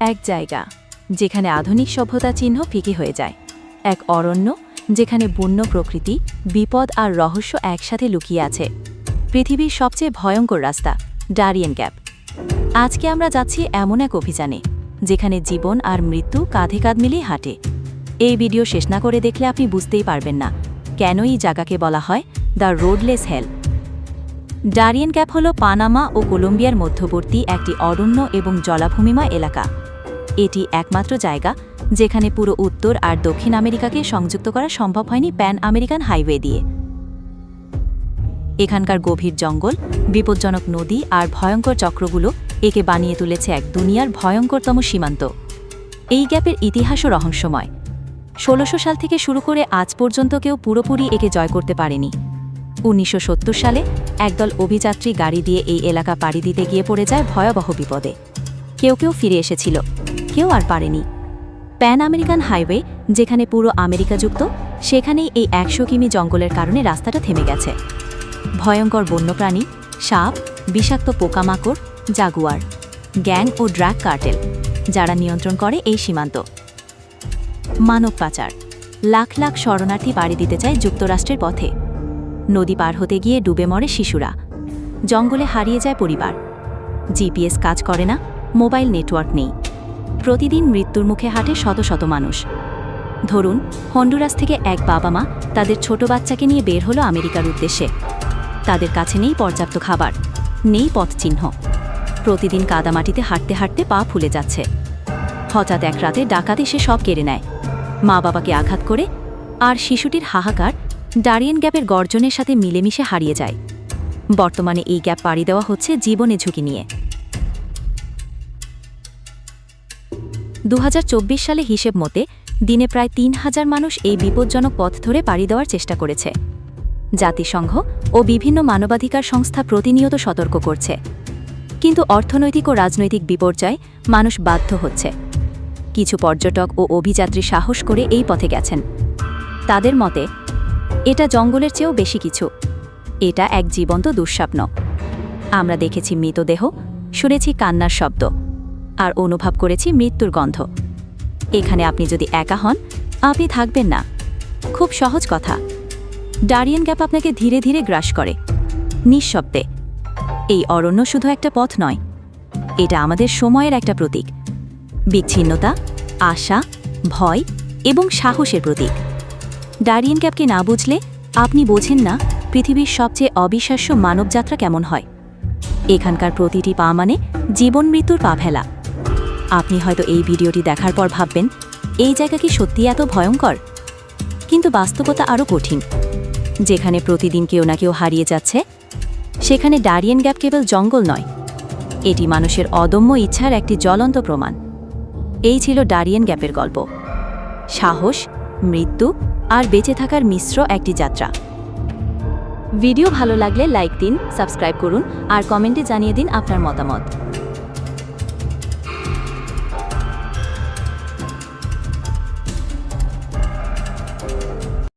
এক জায়গা, যেখানে আধুনিক সভ্যতা চিহ্ন ফিকে হয়ে যায়। এক অরণ্য, যেখানে বন্য প্রকৃতি, বিপদ আর রহস্য একসাথে লুকিয়ে আছে। পৃথিবীর সবচেয়ে ভয়ঙ্কর রাস্তা, ডারিয়েন ক্যাপ। আজকে আমরা যাচ্ছি এমন এক অভিযানে, যেখানে জীবন আর মৃত্যু কাঁধে কাঁধ মিলিয়ে হাঁটে। এই ভিডিও শেষ না করে দেখলে আপনি বুঝতেই পারবেন না, কেন এই জায়গাকে বলা হয় the roadless hell. Darien Gap হল পানামা ও কলম্বিয়ার মধ্যবর্তী একটি অরণ্য এবং জলাভূমিমা এলাকা। এটি একমাত্র জায়গা যেখানে পুরো উত্তর আর দক্ষিণ আমেরিকাকে সংযুক্ত করা সম্ভব হয়নি প্যান আমেরিকান হাইওয়ে দিয়ে। এখানকার গভীর জঙ্গল, বিপজ্জনক নদী আর ভয়ঙ্কর চক্রগুলো একে বানিয়ে তুলেছে এক দুনিয়ার ভয়ঙ্করতম সীমান্ত। এই গ্যাপের ইতিহাসও রহস্যময়। ষোলোশো সাল থেকে শুরু করে আজ পর্যন্ত কেউ পুরোপুরি একে জয় করতে পারেনি। উনিশশো সত্তর সালে একদল অভিযাত্রী গাড়ি দিয়ে এই এলাকা পাড়ি দিতে গিয়ে পড়ে যায় ভয়াবহ বিপদে। কেউ কেউ ফিরে এসেছিল। কেউ আর পারেনি। প্যান আমেরিকান হাইওয়ে, যেখানে পুরো আমেরিকা যুক্ত, সেখানেই এই একশো কিমি জঙ্গলের কারণে রাস্তাটা থেমে গেছে। ভয়ঙ্কর বন্যপ্রাণী, সাপ, বিষাক্ত পোকামাকড়, জাগুয়ার, গ্যাং ও ড্রাগ কার্টেল, যারা নিয়ন্ত্রণ করে এই সীমান্ত। মানব পাচার। লাখ লাখ শরণার্থী পাড়ি দিতে চায় যুক্তরাষ্ট্রের পথে। নদী পার হতে গিয়ে ডুবে মরে শিশুরা। জঙ্গলে হারিয়ে যায় পরিবার। জিপিএস কাজ করে না, মোবাইল নেটওয়ার্ক নেই। প্রতিদিন মৃত্যুর মুখে হাঁটে শত শত মানুষ। ধরুন, হন্ডুরাস থেকে এক বাবা মা তাদের ছোট বাচ্চাকে নিয়ে বের হলো আমেরিকার উদ্দেশ্যে। তাদের কাছে নেই পর্যাপ্ত খাবার, নেই পথচিহ্ন। প্রতিদিন কাদামাটিতে হাঁটতে হাঁটতে পা ফুলে যাচ্ছে। হঠাৎ এক রাতে ডাকাতে সে সব কেড়ে নেয়। মা বাবাকে আঘাত করে আর শিশুটির হাহাকার ডারিয়ান গ্যাপের গর্জনের সাথে মিলেমিশে হারিয়ে যায়। বর্তমানে এই গ্যাপ পাড়ি দেওয়া হচ্ছে জীবনে ঝুঁকি নিয়ে। দু হাজার চব্বিশ সালে হিসেব মতে দিনে প্রায় তিন হাজার মানুষ এই বিপজ্জনক পথ ধরে পাড়ি দেওয়ার চেষ্টা করেছে। জাতিসংঘ ও বিভিন্ন মানবাধিকার সংস্থা প্রতিনিয়ত সতর্ক করছে। কিন্তু অর্থনৈতিক ও রাজনৈতিক বিপর্যয় মানুষ বাধ্য হচ্ছে। কিছু পর্যটক ও অভিযাত্রী সাহস করে এই পথে গেছেন। তাদের মতে, এটা জঙ্গলের চেয়েও বেশি কিছু। এটা এক জীবন্ত দুঃস্বপ্ন। আমরা দেখেছি মৃতদেহ, শুনেছি কান্নার শব্দ। আর অনুভব করেছি মৃত্যুর গন্ধ। এখানে আপনি যদি একা হন, আপনি থাকবেন না। খুব সহজ কথা। ডারিয়ান গ্যাপ আপনাকে ধীরে ধীরে গ্রাস করে। নিঃশব্দে। এই অরণ্য শুধু একটা পথ নয়। এটা আমাদের সময়ের একটা প্রতীক। বিচ্ছিন্নতা, আশা, ভয় এবং সাহসের প্রতীক। ডারিয়ান ক্যাপকে না বুঝলে আপনি বোঝেন না পৃথিবীর সবচেয়ে অবিশ্বাস্য মানবযাত্রা কেমন হয়। এখানকার প্রতিটি পা মানে জীবন মৃত্যুর পা ফেলা আপনি হয়তো এই ভিডিওটি দেখার পর ভাববেন, এই জায়গা কি সত্যি এত ভয়ঙ্কর? কিন্তু বাস্তবতা আরও কঠিন। যেখানে প্রতিদিন কেউ না কেউ হারিয়ে যাচ্ছে, সেখানে ডারিয়েন গ্যাপ কেবল জঙ্গল নয়। এটি মানুষের অদম্য ইচ্ছার একটি জ্বলন্ত প্রমাণ। এই ছিল ডারিয়েন গ্যাপের গল্প। সাহস, মৃত্যু আর বেঁচে থাকার মিশ্র একটি যাত্রা। ভিডিও ভালো লাগলে লাইক দিন, সাবস্ক্রাইব করুন আর কমেন্টে জানিয়ে দিন আপনার মতামত।